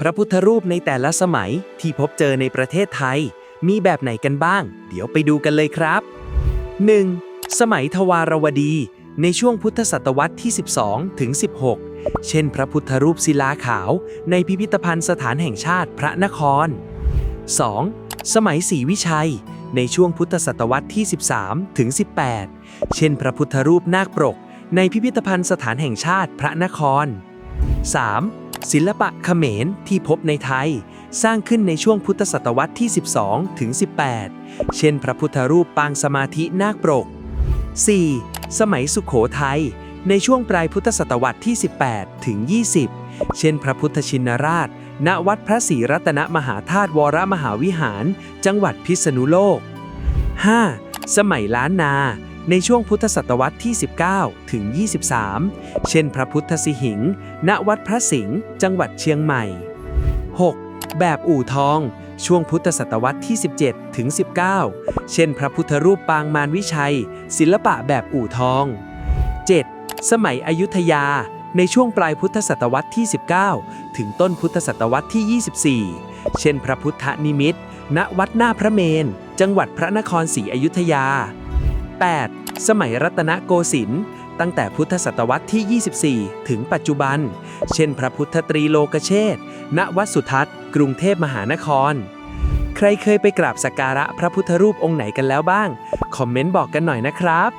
พระพุทธรูปในแต่ละสมัยที่พบเจอในประเทศไทย มีแบบไหนกันบ้าง เดี๋ยวไปดูกันเลยครับ 1. สมัยทวารวดี ในช่วงพุทธศตวรรษที่ 12 ถึง 16 เช่น พระพุทธรูปศิลาขาว ในพิพิธภัณฑ์สถานแห่งชาติพระนคร 2. สมัยศรีวิชัย ในช่วงพุทธศตวรรษที่ 13 ถึง 18 เช่น พระพุทธรูปนาคปรก ในพิพิธภัณฑ์สถานแห่งชาติพระนคร 3. ศิลปะเขมรที่พบในไทย สร้างขึ้นในช่วงพุทธศตวรรษที่ 12 ถึง 18 เช่นพระพุทธรูปปางสมาธินาคปรก 4. สมัยสุขโขทัยในช่วงปลายพุทธศตวรรษที่ 18 ถึง 20 เช่นพระพุทธชินราช ณวัดพระศรีรัตนมหาธาตุวรมหาวิหาร จังหวัดพิษณุโลก 5. สมัยล้านนา ในช่วงพุทธศตวรรษที่ 19 ถึง 23 เช่นพระพุทธสิหิง ณ วัดพระสิงห์ จังหวัดเชียงใหม่ 6. แบบอู่ทอง ช่วงพุทธศตวรรษที่ 17 ถึง 19 เช่นพระพุทธรูปปางมารวิชัย ศิลปะแบบอู่ทอง 7. สมัยอยุธยา ในช่วงปลายพุทธศตวรรษที่ 19 ถึงต้นพุทธศตวรรษที่ 24 เช่นพระพุทธนิมิต ณ วัดหน้าพระเมน จังหวัดพระนครศรีอยุธยา 8. สมัยรัตนโกสินทร์ตั้งแต่พุทธศตวรรษที่ 24 ถึงปัจจุบัน เช่นพระพุทธตรีโลกเชษณวัดสุทัศน์ กรุงเทพมหานคร ใครเคยไปกราบสักการะพระพุทธรูปองค์ไหนกันแล้วบ้าง คอมเมนต์บอกกันหน่อยนะครับ